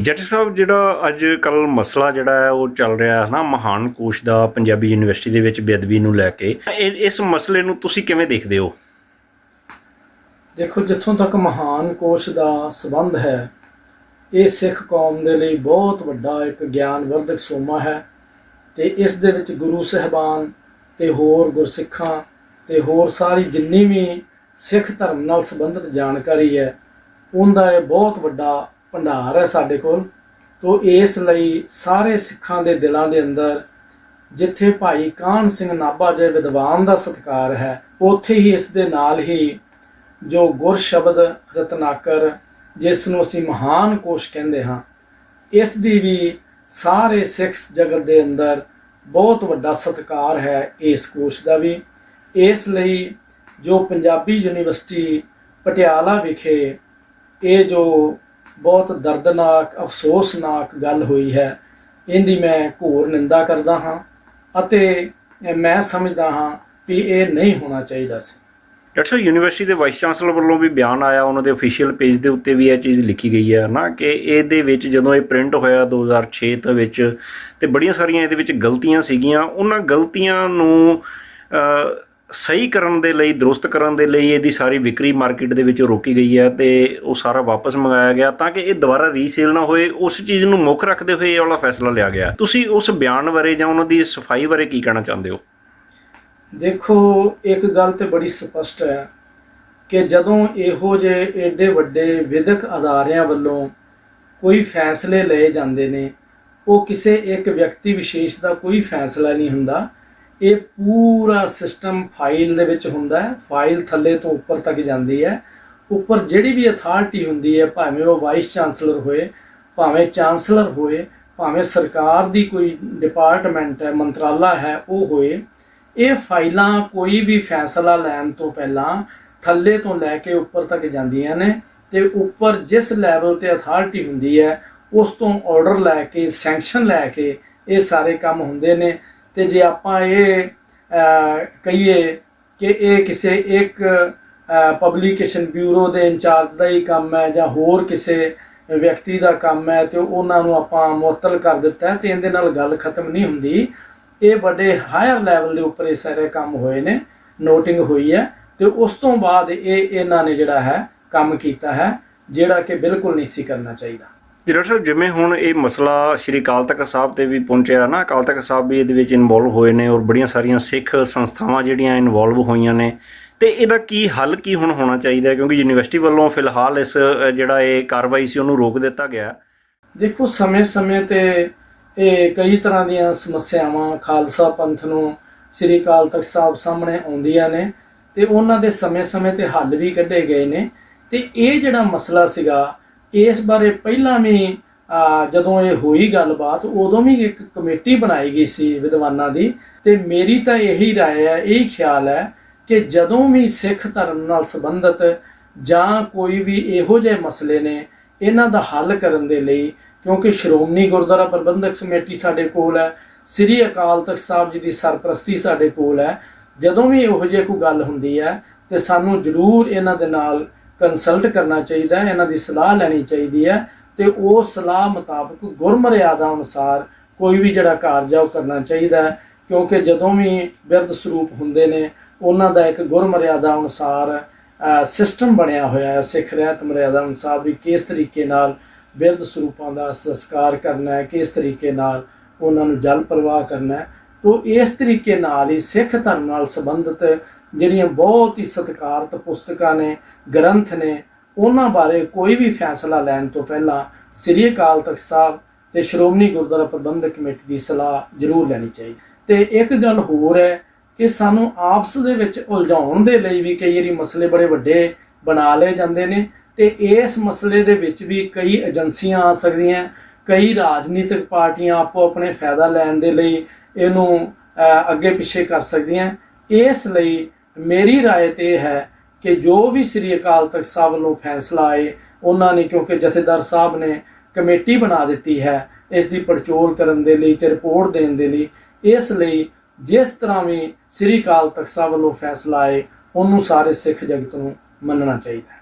ਜੱਟ ਸਾਹਿਬ, ਜਿਹੜਾ ਅੱਜ ਕੱਲ ਮਸਲਾ ਜਿਹੜਾ ਹੈ, ਉਹ ਚੱਲ ਰਿਹਾ ਹੈ ਨਾ, ਮਹਾਨ ਕੋਸ਼ ਦਾ ਪੰਜਾਬੀ ਯੂਨੀਵਰਸਿਟੀ ਦੇ ਵਿੱਚ ਬੇਅਦਬੀ ਨੂੰ ਲੈ ਕੇ। ਇਹ- ਇਸ ਮਸਲੇ ਨੂੰ ਤੁਸੀਂ ਕਿਵੇਂ ਦੇਖਦੇ ਹੋ? ਦੇਖੋ, ਜਿੱਥੋਂ ਤੱਕ ਮਹਾਨ ਕੋਸ਼ ਦਾ ਸਬੰਧ ਹੈ, ਇਹ ਸਿੱਖ ਕੌਮ ਦੇ ਲਈ ਬਹੁਤ ਵੱਡਾ ਇੱਕ ਗਿਆਨਵਰਧਕ ਸੋਮਾ ਹੈ ਤੇ ਇਸ ਦੇ ਵਿੱਚ ਗੁਰੂ ਸਹਿਬਾਨ ਤੇ ਹੋਰ ਗੁਰਸਿੱਖਾਂ ਤੇ ਹੋਰ ਸਾਰੀ ਜਿੰਨੀ ਵੀ ਸਿੱਖ ਧਰਮ ਨਾਲ ਸੰਬੰਧਿਤ ਜਾਣਕਾਰੀ ਹੈ, ਉਹਦਾ ਇਹ ਬਹੁਤ ਵੱਡਾ ਭੰਡਾਰ ਹੈ ਸਾਡੇ ਕੋਲ, ਤੋਂ ਇਸ ਲਈ ਸਾਰੇ ਸਿੱਖਾਂ ਦੇ ਦਿਲਾਂ ਦੇ ਅੰਦਰ ਜਿੱਥੇ ਭਾਈ ਕਾਹਨ ਸਿੰਘ ਨਾਭਾ ਜੇ ਵਿਦਵਾਨ ਦਾ ਸਤਿਕਾਰ ਹੈ, ਉੱਥੇ ਹੀ ਇਸ ਦੇ ਨਾਲ ਹੀ ਜੋ ਗੁਰ ਸ਼ਬਦ ਰਤਨਾਕਰ, ਜਿਸ ਨੂੰ ਅਸੀਂ ਮਹਾਨ ਕੋਸ਼ ਕਹਿੰਦੇ ਹਾਂ, ਇਸ ਦੀ ਵੀ ਸਾਰੇ ਸਿੱਖ ਜਗਤ ਦੇ ਅੰਦਰ ਬਹੁਤ ਵੱਡਾ ਸਤਿਕਾਰ ਹੈ ਇਸ ਕੋਸ਼ ਦਾ ਵੀ। ਇਸ ਲਈ ਜੋ ਪੰਜਾਬੀ ਯੂਨੀਵਰਸਿਟੀ ਪਟਿਆਲਾ ਵਿਖੇ ਇਹ ਜੋ ਬਹੁਤ ਦਰਦਨਾਕ, ਅਫਸੋਸਨਾਕ ਗੱਲ ਹੋਈ ਹੈ। ਇਹਦੀ ਮੈਂ ਘੋਰ ਨਿੰਦਾ ਕਰਦਾ ਹਾਂ ਅਤੇ ਮੈਂ ਸਮਝਦਾ ਹਾਂ ਕਿ ਇਹ ਨਹੀਂ ਹੋਣਾ ਚਾਹੀਦਾ ਸੀ। ਡਾਕਟਰ ਯੂਨੀਵਰਸਿਟੀ ਦੇ ਵਾਈਸ ਚਾਂਸਲਰ ਵੱਲੋਂ ਵੀ ਬਿਆਨ ਆਇਆ, ਉਹਨਾਂ ਦੇ ਅਫੀਸ਼ੀਅਲ ਪੇਜ ਦੇ ਉੱਤੇ ਵੀ ਇਹ ਚੀਜ਼ ਲਿਖੀ ਗਈ ਹੈ ਨਾ ਕਿ ਇਹਦੇ ਵਿੱਚ ਜਦੋਂ ਇਹ ਪ੍ਰਿੰਟ ਹੋਇਆ 2006 ਦੇ ਵਿੱਚ ਤੇ ਬੜੀਆਂ ਸਾਰੀਆਂ ਇਹਦੇ ਵਿੱਚ ਗਲਤੀਆਂ ਸੀਗੀਆਂ, ਉਹਨਾਂ ਗਲਤੀਆਂ ਨੂੰ ਸਹੀ ਕਰਨ ਦੇ ਲਈ, ਦਰੁਸਤ ਕਰਨ ਦੇ ਲਈ ਇਹਦੀ ਸਾਰੀ ਵਿਕਰੀ ਮਾਰਕੀਟ ਦੇ ਵਿੱਚ ਰੋਕੀ ਗਈ ਹੈ ਤੇ ਉਹ ਸਾਰਾ ਵਾਪਸ ਮੰਗਾਇਆ ਗਿਆ ਤਾਂ ਕਿ ਇਹ ਦੁਬਾਰਾ ਰੀਸੇਲ ਨਾ ਹੋਏ, ਉਸ ਚੀਜ਼ ਨੂੰ ਮੁੱਖ ਰੱਖਦੇ ਹੋਏ ਇਹ ਵਾਲਾ ਫੈਸਲਾ ਲਿਆ ਗਿਆ। ਤੁਸੀਂ ਉਸ ਬਿਆਨ ਬਾਰੇ ਜਾਂ ਉਹਨਾਂ ਦੀ ਸਫ਼ਾਈ ਬਾਰੇ ਕੀ ਕਹਿਣਾ ਚਾਹੁੰਦੇ ਹੋ? ਦੇਖੋ, ਇੱਕ ਗੱਲ ਤੇ ਬੜੀ ਸਪਸ਼ਟ ਹੈ ਕਿ ਜਦੋਂ ਇਹੋ ਜਿਹੇ ਏਡੇ ਵੱਡੇ ਵਿਦਿਅਕ ਅਦਾਰਿਆਂ ਵੱਲੋਂ ਕੋਈ ਫੈਸਲੇ ਲਏ ਜਾਂਦੇ ਨੇ, ਉਹ ਕਿਸੇ ਇੱਕ ਵਿਅਕਤੀ ਵਿਸ਼ੇਸ਼ ਦਾ ਕੋਈ ਫੈਸਲਾ ਨਹੀਂ ਹੁੰਦਾ। ਇਹ ਪੂਰਾ ਸਿਸਟਮ ਫਾਈਲ ਦੇ ਵਿੱਚ ਹੁੰਦਾ ਹੈ। ਫਾਈਲ ਥੱਲੇ ਤੋਂ ਉੱਪਰ ਤੱਕ ਜਾਂਦੀ ਹੈ। ਉੱਪਰ ਜਿਹੜੀ ਵੀ ਅਥਾਰਟੀ ਹੁੰਦੀ ਹੈ, ਭਾਵੇਂ ਉਹ ਵਾਈਸ ਚਾਂਸਲਰ ਹੋਏ, ਭਾਵੇਂ ਚਾਂਸਲਰ ਹੋਏ, ਭਾਵੇਂ ਸਰਕਾਰ ਦੀ ਕੋਈ ਡਿਪਾਰਟਮੈਂਟ ਹੈ, ਮੰਤਰਾਲਾ ਹੈ, ਉਹ ਹੋਏ, ਇਹ ਫਾਈਲਾਂ ਕੋਈ ਵੀ ਫੈਸਲਾ ਲੈਣ ਤੋਂ ਪਹਿਲਾਂ ਥੱਲੇ ਤੋਂ ਲੈ ਕੇ ਉੱਪਰ ਤੱਕ ਜਾਂਦੀਆਂ ਨੇ ਤੇ ਉੱਪਰ ਜਿਸ ਲੈਵਲ ਤੇ ਅਥਾਰਟੀ ਹੁੰਦੀ ਹੈ, ਉਸ ਤੋਂ ਆਰਡਰ ਲੈ ਕੇ ਸੈਂਕਸ਼ਨ ਲੈ ਕੇ ਇਹ ਸਾਰੇ ਕੰਮ ਹੁੰਦੇ ਨੇ। ਤੇ ਜੇ ਆਪਾਂ ਇਹ ਕਹੀਏ ਕਿ ਇਹ ਕਿਸੇ ਇੱਕ ਪਬਲੀਕੇਸ਼ਨ ਬਿਊਰੋ ਦੇ ਇੰਚਾਰਜ ਦਾ ਹੀ ਕੰਮ ਹੈ ਜਾਂ ਹੋਰ ਕਿਸੇ ਵਿਅਕਤੀ ਦਾ ਕੰਮ ਹੈ ਤੇ ਉਹਨਾਂ ਨੂੰ ਆਪਾਂ ਮੁਅੱਤਲ ਕਰ ਦਿੱਤਾ ਹੈ ਤੇ ਇਹਦੇ ਨਾਲ ਗੱਲ ਖਤਮ ਨਹੀਂ ਹੁੰਦੀ। ਇਹ ਵੱਡੇ ਹਾਇਰ ਲੈਵਲ ਦੇ ਉੱਪਰ ਇਹ ਸਾਰੇ ਕੰਮ ਹੋਏ ਨੇ ਨੋਟਿੰਗ ਹੋਈ ਹੈ ਤੇ ਉਸ ਤੋਂ ਬਾਅਦ ਇਹ ਇਹਨਾਂ ਨੇ ਜਿਹੜਾ ਹੈ ਕੰਮ ਕੀਤਾ ਹੈ, ਜਿਹੜਾ ਕਿ ਬਿਲਕੁਲ ਨਹੀਂ ਸੀ ਕਰਨਾ ਚਾਹੀਦਾ। ਜੀ ਡਾਕਟਰ ਸਾਹਿਬ, ਜਿਵੇਂ ਹੁਣ ਇਹ ਮਸਲਾ ਸ਼੍ਰੀ ਅਕਾਲ ਤਖਤ ਸਾਹਿਬ ਤੇ ਵੀ ਪਹੁੰਚਿਆ ਨਾ, ਅਕਾਲ ਤਖਤ ਸਾਹਿਬ ਵੀ ਇਹਦੇ ਵਿੱਚ ਇਨਵੋਲਵ ਹੋਏ ਨੇ ਔਰ ਬੜੀਆਂ ਸਾਰੀਆਂ ਸਿੱਖ ਸੰਸਥਾਵਾਂ ਜਿਹੜੀਆਂ ਇਨਵੋਲਵ ਹੋਈਆਂ ਨੇ, ਤੇ ਇਹਦਾ ਕੀ ਹੱਲ ਕੀ ਹੁਣ ਹੋਣਾ ਚਾਹੀਦਾ ਕਿਉਂਕਿ ਯੂਨੀਵਰਸਿਟੀ ਵੱਲੋਂ ਫਿਲਹਾਲ ਇਸ ਜਿਹੜਾ ਇਹ ਕਾਰਵਾਈ ਸੀ, ਉਹਨੂੰ ਰੋਕ ਦਿੱਤਾ ਗਿਆ। ਦੇਖੋ, ਸਮੇਂ-ਸਮੇਂ ਤੇ ਇਹ ਕਈ ਤਰ੍ਹਾਂ ਦੀਆਂ ਸਮੱਸਿਆਵਾਂ ਖਾਲਸਾ ਪੰਥ ਨੂੰ ਸ੍ਰੀ ਅਕਾਲ ਤਖਤ ਸਾਹਿਬ ਸਾਹਮਣੇ ਆਉਂਦੀਆਂ ਨੇ, ਤੇ ਉਹਨਾਂ ਦੇ ਸਮੇਂ-ਸਮੇਂ ਤੇ ਹੱਲ ਵੀ ਕੱਢੇ ਗਏ ਨੇ, ਤੇ ਇਹ ਜਿਹੜਾ ਮਸਲਾ ਸੀਗਾ ਇਸ ਬਾਰੇ ਪਹਿਲਾਂ ਵੀ ਆ, ਜਦੋਂ ਇਹ ਹੋਈ ਗੱਲਬਾਤ ਉਦੋਂ ਵੀ ਇੱਕ ਕਮੇਟੀ ਬਣਾਈ ਗਈ ਸੀ ਵਿਦਵਾਨਾਂ ਦੀ ਤੇ ਮੇਰੀ ਤਾਂ ਇਹੀ رائے ਹੈ ਇਹੀ ਖਿਆਲ ਹੈ ਕਿ ਜਦੋਂ ਵੀ ਸਿੱਖ ਧਰਮ ਨਾਲ ਸੰਬੰਧਿਤ ਜਾਂ ਕੋਈ ਵੀ ਇਹੋ ਜਿਹੇ ਮਸਲੇ ਨੇ ਇਹਨਾਂ ਦਾ ਹੱਲ ਕਰਨ ਦੇ ਲਈ ਕਿਉਂਕਿ ਸ਼੍ਰੋਮਣੀ ਗੁਰਦੁਆਰਾ ਪ੍ਰਬੰਧਕ ਕਮੇਟੀ ਸਾਡੇ ਕੋਲ ਹੈ ਸ੍ਰੀ ਅਕਾਲ ਤਖਤ ਸਾਹਿਬ ਜੀ ਦੀ ਸਰਪ੍ਰਸਤੀ ਸਾਡੇ ਕੋਲ ਹੈ ਜਦੋਂ ਵੀ ਇਹੋ ਜਿਹੀ ਕੋਈ ਗੱਲ ਹੁੰਦੀ ਹੈ ਤੇ ਸਾਨੂੰ ਜ਼ਰੂਰ ਇਹਨਾਂ ਦੇ ਨਾਲ ਕੰਸਲਟ ਕਰਨਾ ਚਾਹੀਦਾ ਹੈ, ਇਹਨਾਂ ਦੀ ਸਲਾਹ ਲੈਣੀ ਚਾਹੀਦੀ ਹੈ ਤੇ ਉਹ ਸਲਾਹ ਮੁਤਾਬਕ ਗੁਰਮਰਿਆਦਾ ਅਨੁਸਾਰ ਕੋਈ ਵੀ ਜਿਹੜਾ ਕਾਰਜ ਆ ਉਹ ਕਰਨਾ ਚਾਹੀਦਾ ਹੈ, ਕਿਉਂਕਿ ਜਦੋਂ ਵੀ ਬਿਰਧ ਸਰੂਪ ਹੁੰਦੇ ਨੇ, ਉਹਨਾਂ ਦਾ ਇੱਕ ਗੁਰਮਰਿਆਦਾ ਅਨੁਸਾਰ ਸਿਸਟਮ ਬਣਿਆ ਹੋਇਆ ਹੈ, ਸਿੱਖ ਰਹਿਤ ਮਰਿਆਦਾ ਅਨੁਸਾਰ ਵੀ ਕਿਸ ਤਰੀਕੇ ਨਾਲ ਬਿਰਧ ਸਰੂਪਾਂ ਦਾ ਸੰਸਕਾਰ ਕਰਨਾ ਹੈ, ਕਿਸ ਤਰੀਕੇ ਨਾਲ ਉਹਨਾਂ ਨੂੰ ਜਲ ਪ੍ਰਵਾਹ ਕਰਨਾ ਹੈ ਤੋ ਇਸ ਤਰੀਕੇ ਨਾਲ ਹੀ ਸਿੱਖ ਧਰਮ ਨਾਲ ਸੰਬੰਧਿਤ ਜਿਹੜੀਆਂ ਬਹੁਤ ਹੀ ਸਤਿਕਾਰਤ ਪੁਸਤਕਾਂ ਨੇ, ਗ੍ਰੰਥ ਨੇ, ਉਹਨਾਂ ਬਾਰੇ ਕੋਈ ਵੀ ਫੈਸਲਾ ਲੈਣ ਤੋਂ ਪਹਿਲਾਂ ਸ੍ਰੀ ਅਕਾਲ ਤਖਤ ਸਾਹਿਬ ਤੇ ਸ਼੍ਰੋਮਣੀ ਗੁਰਦੁਆਰਾ ਪ੍ਰਬੰਧਕ ਕਮੇਟੀ ਦੀ ਸਲਾਹ ਜ਼ਰੂਰ ਲੈਣੀ ਚਾਹੀਦੀ। ਤੇ ਇੱਕ ਗੱਲ ਹੋਰ ਹੈ ਕਿ ਸਾਨੂੰ ਆਪਸ ਦੇ ਵਿੱਚ ਉਲਝਾਉਣ ਦੇ ਲਈ ਵੀ ਕਈ ਵਾਰੀ ਮਸਲੇ ਬੜੇ ਵੱਡੇ ਬਣਾ ਲਏ ਜਾਂਦੇ ਨੇ ਤੇ ਇਸ ਮਸਲੇ ਦੇ ਵਿੱਚ ਵੀ ਕਈ ਏਜੰਸੀਆਂ ਆ ਸਕਦੀਆਂ, ਕਈ ਰਾਜਨੀਤਿਕ ਪਾਰਟੀਆਂ ਆਪੋ ਆਪਣੇ ਫਾਇਦਾ ਲੈਣ ਦੇ ਲਈ ਇਹਨੂੰ ਅਹ, ਅੱਗੇ ਪਿੱਛੇ ਕਰ ਸਕਦੀਆਂ ਇਸ ਲਈ ਮੇਰੀ رائے ਤੇ ਇਹ ਹੈ ਕਿ ਜੋ ਵੀ ਸ੍ਰੀ ਅਕਾਲ ਤਖਤ ਸਾਹਿਬ ਵੱਲੋਂ ਫੈਸਲਾ ਆਏ ਉਹਨਾਂ ਨੇ ਕਿਉਂਕਿ ਜਥੇਦਾਰ ਸਾਹਿਬ ਨੇ ਕਮੇਟੀ ਬਣਾ ਦਿੱਤੀ ਹੈ ਇਸ ਦੀ ਪੜਚੋਲ ਕਰਨ ਦੇ ਲਈ ਤੇ ਰਿਪੋਰਟ ਦੇਣ ਦੇ ਲਈ ਇਸ ਲਈ ਜਿਸ ਤਰ੍ਹਾਂ ਵੀ ਸ੍ਰੀ ਅਕਾਲ ਤਖਤ ਸਾਹਿਬ ਵੱਲੋਂ ਫੈਸਲਾ ਆਏ ਉਹਨੂੰ ਸਾਰੇ ਸਿੱਖ ਜਗਤ ਨੂੰ ਮੰਨਣਾ ਚਾਹੀਦਾ ਹੈ